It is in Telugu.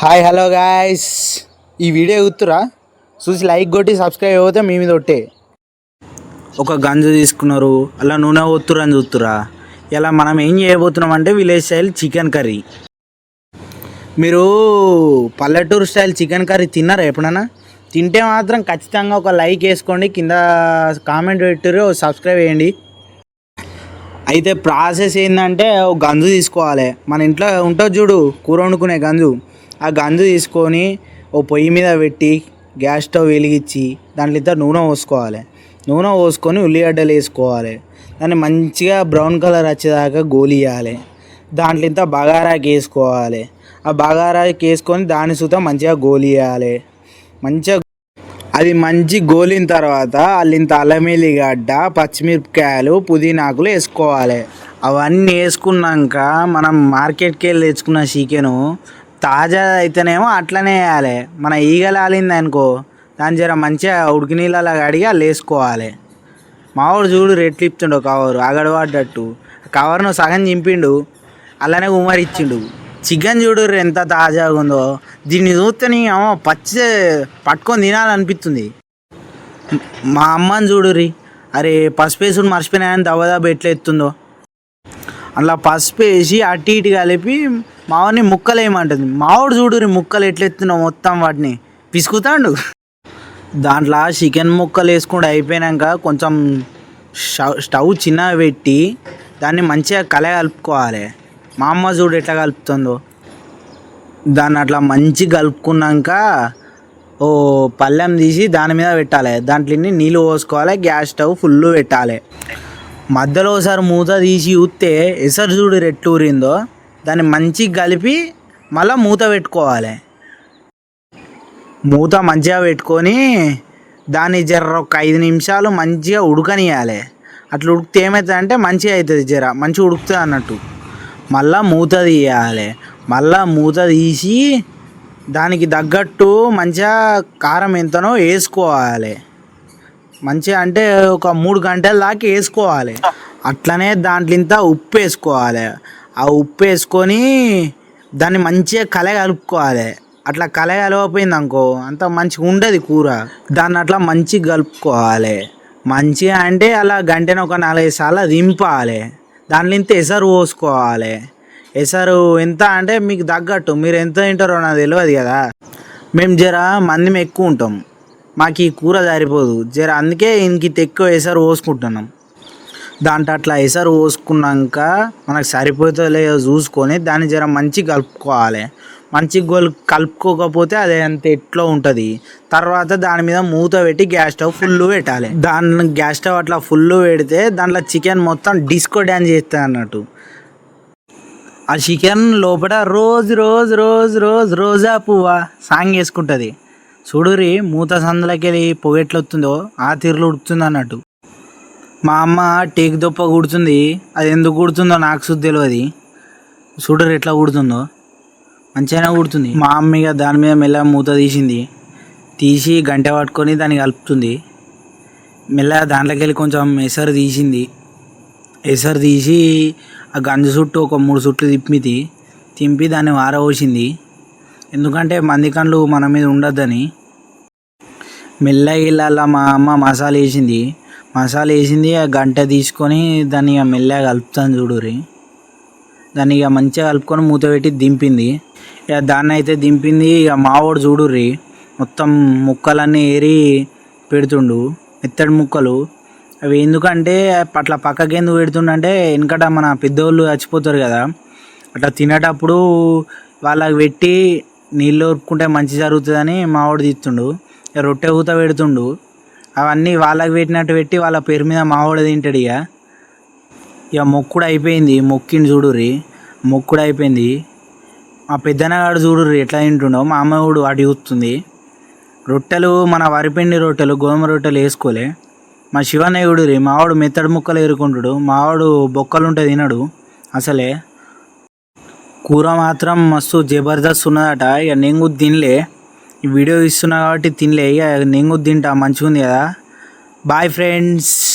హాయ్ హలో గాయస్ ఈ వీడియో చూస్తురా చూసి లైక్ కొట్టి సబ్స్క్రైబ్ అవుతే మీ మీద ఒట్టే. ఒక గంజు తీసుకున్నారు. అలా నూనె ఒత్తురు అని చూస్తురా ఇలా మనం ఏం చేయబోతున్నాం అంటే విలేజ్ స్టైల్ చికెన్ కర్రీ మీరు పల్లెటూరు స్టైల్ చికెన్ కర్రీ తిన్నారా ఎప్పుడన్నా? తింటే మాత్రం ఖచ్చితంగా ఒక లైక్ వేసుకోండి. కింద కామెంట్ పెట్టారు సబ్స్క్రైబ్ చేయండి. అయితే ప్రాసెస్ ఏంటంటే ఒక గంజు తీసుకోవాలి. మన ఇంట్లో ఉంటుంది చూడు కూర వండుకునే గంజు. ఆ గంజు తీసుకొని ఓ పొయ్యి మీద పెట్టి గ్యాస్ స్టవ్ వెలిగించి దాంట్లో ఇంత నూనె పోసుకోవాలి. నూనె పోసుకొని ఉల్లిగడ్డలు వేసుకోవాలి. దాన్ని మంచిగా బ్రౌన్ కలర్ వచ్చేదాకా గోలియాలి దాంట్లో ఇంత బగారాకి వేసుకోవాలి. ఆ బగారాకి వేసుకొని దాని సుత మంచిగా గోలియాలి మంచిగా అది మంచి గోలిన తర్వాత అల్లింత అల్లం పచ్చిమిరపకాయలు పుదీనాకులు వేసుకోవాలి. అవన్నీ వేసుకున్నాక మనం మార్కెట్కి వెళ్ళి తెచ్చుకున్న చికెను తాజా అయితేనేమో అట్లనే వేయాలి మన ఈగలు ఆలింది అనుకో దాని జర మంచిగా ఉడికి నీళ్ళలో కడిగి అలా వేసుకోవాలి. మావాడు చూడు రెట్లు ఇప్తుండు కవరు అగడవాడ్డట్టు కవర్ను సగం చింపిండు అలానే ఉమరిచ్చిండు చికెన్ చూడు ఎంత తాజాగా ఉందో. దీన్ని చూస్తే నీ అమ్మ పచ్చి పట్టుకొని తినాలనిపిస్తుంది. మా అమ్మని చూడురి అరే పసుపు వేసుడు మర్చిపోయినాయని దవ్వదబ్బ ఎట్లా ఎత్తుందో. అలా పసుపు వేసి అటు ఇటు కలిపి మావాడిని ముక్కలు వేయమంటుంది మావాడు చూడురి ముక్కలు ఎట్లెత్తున్నావు మొత్తం వాటిని. పిసుకుతాండు దాంట్లో చికెన్ ముక్కలు వేసుకుంటూ అయిపోయాక కొంచెం స్టవ్ స్టవ్ చిన్నగా పెట్టి దాన్ని మంచిగా కల కలుపుకోవాలి. మా అమ్మ చూడు ఎట్లా కలుపుతుందో. దాన్ని అట్లా మంచి కలుపుకున్నాక ఓ పళ్ళెం తీసి దాని మీద పెట్టాలి. దాంట్లో నీళ్ళు పోసుకోవాలి. గ్యాస్ స్టవ్ ఫుల్ పెట్టాలి. మధ్యలో ఒకసారి మూత తీసి ఊత్తే ఎసరు చూడు రెట్టు ఊరిందో. దాన్ని మంచిగా కలిపి మళ్ళీ మూత పెట్టుకోవాలి. మూత మంచిగా పెట్టుకొని దాన్ని జర ఒక ఐదు నిమిషాలు మంచిగా ఉడకనియాలి. అట్లా ఉడికితే ఏమవుతుంది అంటే మంచిగా అవుతుంది జర మంచిగా ఉడుకుతుంది అన్నట్టు. మళ్ళా మూత తీయాలి. మళ్ళా మూత తీసి దానికి తగ్గట్టు మంచిగా కారం ఎంతనో వేసుకోవాలి. మంచిగా అంటే ఒక మూడు గంటల దాకా వేసుకోవాలి. అట్లనే దాంట్లో ఇంత ఉప్పు వేసుకోవాలి ఆ ఉప్పు వేసుకొని దాన్ని మంచిగా కల కలుపుకోవాలి అట్లా కల కలవపోయింది అనుకో అంత మంచిగా ఉండదు కూర. దాన్ని అట్లా మంచిగా కలుపుకోవాలి. మంచిగా అంటే అలా గంటన ఒక నాలుగైదు సార్లు దింపాలి. దాంట్లో ఇంత ఎసరు పోసుకోవాలి. ఎసరు ఎంత అంటే మీకు తగ్గట్టు. మీరు ఎంత తింటారో నాకు తెలియదు కదా. మేము జర మంది ఎక్కువ ఉంటాం. మాకు ఈ కూర సరిపోదు. జర అందుకే ఇంక ఎక్కువ ఎసరు పోసుకుంటున్నాం. దాంట్లో అట్లా ఎసరు పోసుకున్నాక మనకు సరిపోతుందో లేదో చూసుకొని దాన్ని జర మంచి కలుపుకోవాలి. మంచి గోల్ కలుపుకోకపోతే అది అంత ఎట్లో ఉంటుంది? తర్వాత దాని మీద మూత పెట్టి గ్యాస్ స్టవ్ ఫుల్ పెట్టాలి. దాని గ్యాస్ స్టవ్ అట్లా ఫుల్ పెడితే దాంట్లో చికెన్ మొత్తం డిస్కో డ్యాన్స్ చేస్తుంది అన్నట్టు. ఆ చికెన్ లోపల రోజు రోజు రోజు రోజు రోజా పువ్వా సాంగ్ వేసుకుంటుంది. చూడురి మూత సందులకి వెళ్ళి పొగెట్లు వస్తుందో ఆ తీరులు ఉడుతుంది అన్నట్టు. మా అమ్మ టేక్ దొప్ప కుడుతుంది. అది ఎందుకు కుడుతుందో నాకు సుద్ది తెలియదు చూడరు ఎట్లా కుడుతుందో? మంచిగానే కుడుతుంది. మా అమ్మ ఇక దాని మీద మెల్లగా మూత తీసింది. తీసి గంట పట్టుకొని దాన్ని కలుపుతుంది. మెల్లగా దాంట్లోకి వెళ్ళి కొంచెం ఎసరు తీసింది. ఎసరు తీసి ఆ గంజు చుట్టూ ఒక మూడు చుట్లు తిప్పిది తింపి దాన్ని వారవోసింది ఎందుకంటే మంది కండ్లు మన మీద ఉండొద్దని. మెల్ల ఇళ్ళ మా అమ్మ మసాలా వేసింది. మసాలా వేసింది ఆ గంట తీసుకొని దాన్ని ఇక మెల్లగా కలుపుతాను చూడురి దాన్ని ఇక మంచిగా కలుపుకొని మూత పెట్టి దింపింది. ఇక దాన్ని అయితే దింపింది ఇక మావోడు చూడుర్రి మొత్తం ముక్కలన్నీ ఏరి పెడుతుండు మెత్తడి ముక్కలు. అవి ఎందుకంటే అట్లా పక్కకి ఎందుకు పెడుతుండంటే వెనకట మన పెద్దోళ్ళు చచ్చిపోతారు కదా. అట్లా తినేటప్పుడు వాళ్ళకి పెట్టి నీళ్ళు ఊరుకుంటే మంచి జరుగుతుందని మావాడు తీస్తుండు ఇక రొట్టె ఊత పెడుతుండు. అవన్నీ వాళ్ళకి పెట్టినట్టు పెట్టి వాళ్ళ పేరు మీద మావాడు తింటాడు ఇక. ఇక మొక్కుడు అయిపోయింది. మొక్కిని చూడుర్రి. మొక్కుడు అయిపోయింది. మా పెద్దనగాడు చూడుర్రి ఎట్లా తింటుండో. మా అమ్మ కూడా వాటి చూస్తుంది. రొట్టెలు మన వరిపిండి రొట్టెలు గోధుమ రొట్టెలు వేసుకోలే. మా శివన్నయ్య కూడా మావాడు మెత్తడి ముక్కలు ఎరుకుంటాడు. మావాడు బొక్కలు ఉంటే తినడు. అసలే. కూర మాత్రం మస్తు జబర్దస్త్ ఉన్నదట. ఇక నేను తినలే. వీడియో ఇస్తున్నా కాబట్టి తినలే. ఇక నేను కూడా తింటా మంచిగా ఉంది కదా. Bye friends